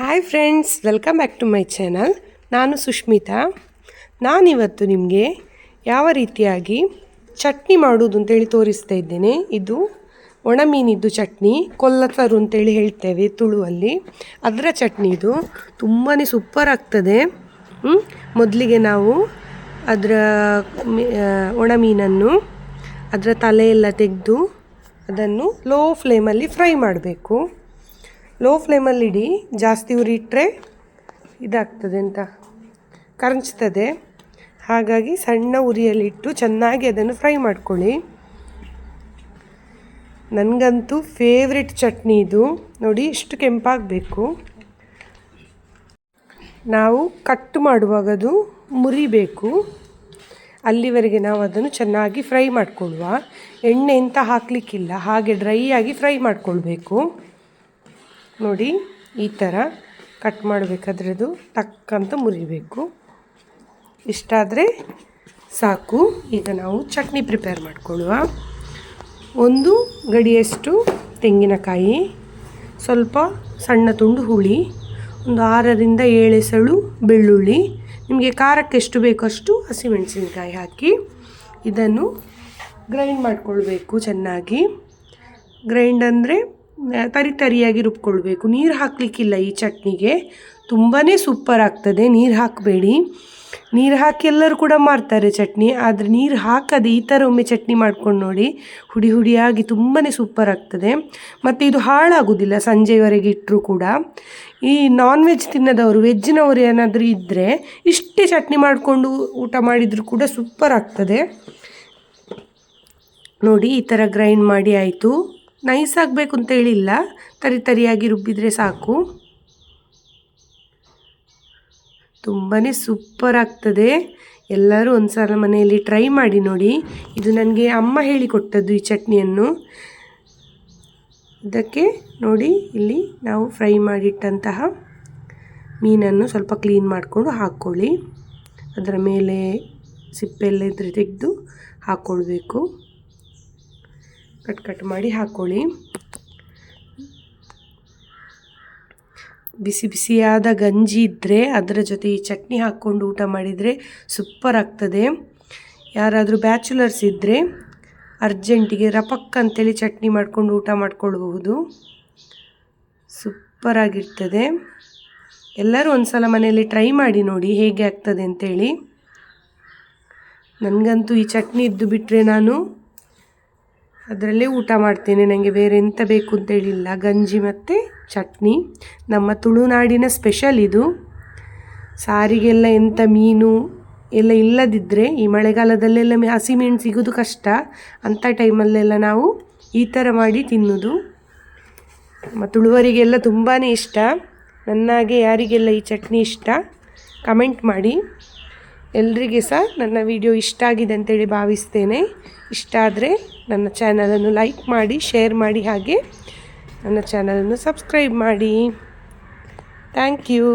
Hi friends welcome back to my channel ನಾನು ಸುಷ್ಮಿತಾ ನಾನಿವತ್ತು ನಿಮಗೆ ಯಾವ ರೀತಿಯಾಗಿ ಚಟ್ನಿ ಮಾಡುವುದು ಅಂತೇಳಿ ತೋರಿಸ್ತಾ ಇದ್ದೇನೆ. ಇದು ಒಣ ಮೀನಿದ್ದು ಚಟ್ನಿ ಕೊಲ್ಲತರು ಅಂತೇಳಿ ಹೇಳ್ತೇವೆ ತುಳುವಲ್ಲಿ. ಅದರ ಚಟ್ನಿ ಇದು. ತುಂಬಾ ಸೂಪರ್ ಆಗ್ತದೆ? ಮೊದಲಿಗೆ ನಾವು ಅದರ ಒಣ ಮೀನನ್ನು ಅದರ ತಲೆಯೆಲ್ಲ ತೆಗೆದು ಅದನ್ನು ಲೋ ಫ್ಲೇಮಲ್ಲಿ ಫ್ರೈ ಮಾಡಬೇಕು. ಲೋ ಫ್ಲೇಮಲ್ಲಿ ಇಡಿ, ಜಾಸ್ತಿ ಉರಿ ಇಟ್ಟರೆ ಇದಾಗ್ತದೆ ಅಂತ. ಕರಚ್ತದೆ. ಹಾಗಾಗಿ ಸಣ್ಣ ಉರಿಯಲ್ಲಿಟ್ಟು ಚೆನ್ನಾಗಿ ಅದನ್ನು ಫ್ರೈ ಮಾಡ್ಕೊಳ್ಳಿ. ನನಗಂತೂ ಫೇವ್ರೆಟ್ ಚಟ್ನಿ ಇದು. ನೋಡಿ, ಇಷ್ಟು ಕೆಂಪಾಗಬೇಕು. ನಾವು ಕಟ್ ಮಾಡುವಾಗ ಅದು ಮುರಿಬೇಕು. ಅಲ್ಲಿವರೆಗೆ ನಾವು ಅದನ್ನು ಚೆನ್ನಾಗಿ ಫ್ರೈ ಮಾಡಿಕೊಳ್ಳುವ. ಎಣ್ಣೆ ಎಂತ ಹಾಕಲಿಕ್ಕಿಲ್ಲ, ಹಾಗೆ ಡ್ರೈ ಆಗಿ ಫ್ರೈ ಮಾಡಿಕೊಳ್ಬೇಕು. ನೋಡಿ, ಈ ಥರ ಕಟ್ ಮಾಡಬೇಕಾದ್ರದು ಟಕ್ ಅಂತ ಮುರಿಬೇಕು. ಇಷ್ಟಾದರೆ ಸಾಕು. ಈಗ ನಾವು ಚಟ್ನಿ ಪ್ರಿಪೇರ್ ಮಾಡಿಕೊಳ್ಳುವ. ಒಂದು ಗಡಿಯಷ್ಟು ತೆಂಗಿನಕಾಯಿ, ಸ್ವಲ್ಪ ಸಣ್ಣ ತುಂಡು ಹುಳಿ, ಒಂದು ಆರರಿಂದ ಏಳೆಸಳು ಬೆಳ್ಳುಳ್ಳಿ, ನಿಮಗೆ ಖಾರಕ್ಕೆ ಎಷ್ಟು ಬೇಕೋ ಅಷ್ಟು ಹಸಿಮೆಣಸಿನ್ಕಾಯಿ ಹಾಕಿ ಇದನ್ನು ಗ್ರೈಂಡ್ ಮಾಡಿಕೊಳ್ಬೇಕು ಚೆನ್ನಾಗಿ. ಗ್ರೈಂಡ್ ಅಂದರೆ ತರಿ ತರಿಯಾಗಿ ರುಬ್ಕೊಳ್ಬೇಕು. ನೀರು ಹಾಕಲಿಕ್ಕಿಲ್ಲ ಈ ಚಟ್ನಿಗೆ. ತುಂಬಾ ಸೂಪರ್ ಆಗ್ತದೆ. ನೀರು ಹಾಕಬೇಡಿ. ನೀರು ಹಾಕಿ ಎಲ್ಲರೂ ಕೂಡ ಮಾಡ್ತಾರೆ ಚಟ್ನಿ, ಆದರೆ ನೀರು ಹಾಕದೆ ಈ ಥರ ಒಮ್ಮೆ ಚಟ್ನಿ ಮಾಡ್ಕೊಂಡು ನೋಡಿ ಹುಡಿ ಹುಡಿಯಾಗಿ ತುಂಬಾ ಸೂಪರ್ ಆಗ್ತದೆ. ಮತ್ತು ಇದು ಹಾಳಾಗೋದಿಲ್ಲ, ಸಂಜೆವರೆಗೆ ಇಟ್ಟರೂ ಕೂಡ. ಈ ನಾನ್ ವೆಜ್ ತಿನ್ನದವರು ವೆಜ್ನವರು ಏನಾದರೂ ಇದ್ದರೆ ಇಷ್ಟೇ ಚಟ್ನಿ ಮಾಡಿಕೊಂಡು ಊಟ ಮಾಡಿದರೂ ಕೂಡ ಸೂಪರ್ ಆಗ್ತದೆ. ನೋಡಿ, ಈ ಥರ ಗ್ರೈಂಡ್ ಮಾಡಿ ಆಯಿತು. ನೈಸ್ ಆಗಬೇಕು ಅಂತ ಹೇಳಿಲ್ಲ. ತರಿ ತರಿಯಾಗಿ ರುಬ್ಬಿದರೆ ಸಾಕು. ತುಂಬಾ ಸೂಪರ್ ಆಗ್ತದೆ. ಎಲ್ಲರೂ ಒಂದು ಸಲ ಮನೆಯಲ್ಲಿ ಟ್ರೈ ಮಾಡಿ ನೋಡಿ. ಇದು ನನಗೆ ಅಮ್ಮ ಹೇಳಿಕೊಟ್ಟದ್ದು ಈ ಚಟ್ನಿಯನ್ನು. ಇದಕ್ಕೆ ನೋಡಿ ಇಲ್ಲಿ ನಾವು ಫ್ರೈ ಮಾಡಿಟ್ಟಂತಹ ಮೀನನ್ನು ಸ್ವಲ್ಪ ಕ್ಲೀನ್ ಮಾಡಿಕೊಂಡು ಹಾಕ್ಕೊಳ್ಳಿ ಅದರ ಮೇಲೆ ಸಿಪ್ಪೆಲ್ಲ ಇದ್ರೆ ತೆಗೆದು ಹಾಕ್ಕೊಳ್ಬೇಕು ಕಟ್ ಕಟ್ ಮಾಡಿ ಹಾಕ್ಕೊಳ್ಳಿ ಬಿಸಿ ಬಿಸಿಯಾದ ಗಂಜಿ ಇದ್ದರೆ ಅದರ ಜೊತೆ ಈ ಚಟ್ನಿ ಹಾಕ್ಕೊಂಡು ಊಟ ಮಾಡಿದರೆ ಸೂಪರ್ ಆಗ್ತದೆ. ಯಾರಾದರೂ ಬ್ಯಾಚುಲರ್ಸ್ ಇದ್ದರೆ ಅರ್ಜೆಂಟಿಗೆ ರಪಕ್ ಅಂತೇಳಿ ಚಟ್ನಿ ಮಾಡಿಕೊಂಡು ಊಟ ಮಾಡ್ಕೊಳ್ಬಹುದು. ಸೂಪರ್ ಆಗಿರ್ತದೆ. ಎಲ್ಲರೂ ಒಂದು ಸಲ ಮನೆಯಲ್ಲಿ ಟ್ರೈ ಮಾಡಿ ನೋಡಿ ಹೇಗೆ ಆಗ್ತದೆ ಅಂತೇಳಿ. ನನಗಂತೂ ಈ ಚಟ್ನಿ ಇದ್ದು ಬಿಟ್ಟರೆ ನಾನು ಅದರಲ್ಲೇ ಊಟ ಮಾಡ್ತೇನೆ. ನನಗೆ ಬೇರೆ ಎಂತ ಬೇಕು ಅಂತ ಹೇಳಿಲ್ಲ. ಗಂಜಿ ಮತ್ತು ಚಟ್ನಿ. ನಮ್ಮ ತುಳುನಾಡಿನ ಸ್ಪೆಷಲ್ ಇದು. ಸಾರಿಗೆಲ್ಲ ಎಂಥ ಮೀನು ಎಲ್ಲ ಇಲ್ಲದಿದ್ದರೆ ಈ ಮಳೆಗಾಲದಲ್ಲೆಲ್ಲ ಹಸಿ ಮೀನು ಸಿಗೋದು ಕಷ್ಟ. ಅಂಥ ಟೈಮಲ್ಲೆಲ್ಲ ನಾವು ಈ ಥರ ಮಾಡಿ ತಿನ್ನೋದು. ನಮ್ಮ ತುಳುವರಿಗೆಲ್ಲ ತುಂಬಾ ಇಷ್ಟ. ನನ್ನಾಗೆ ಯಾರಿಗೆಲ್ಲ ಈ ಚಟ್ನಿ ಇಷ್ಟ ಕಮೆಂಟ್ ಮಾಡಿ. ಎಲ್ರಿಗೆ ಸಹ ನನ್ನ ವಿಡಿಯೋ ಇಷ್ಟ ಆಗಿದೆ ಅಂತೇಳಿ ಭಾವಿಸ್ತೇನೆ. ಇಷ್ಟ ಆದರೆ ನನ್ನ ಚಾನಲನ್ನು ಲೈಕ್ ಮಾಡಿ ಶೇರ್ ಮಾಡಿ ಹಾಗೆ ನನ್ನ ಚಾನಲನ್ನು ಸಬ್ಸ್ಕ್ರೈಬ್ ಮಾಡಿ. Thank you.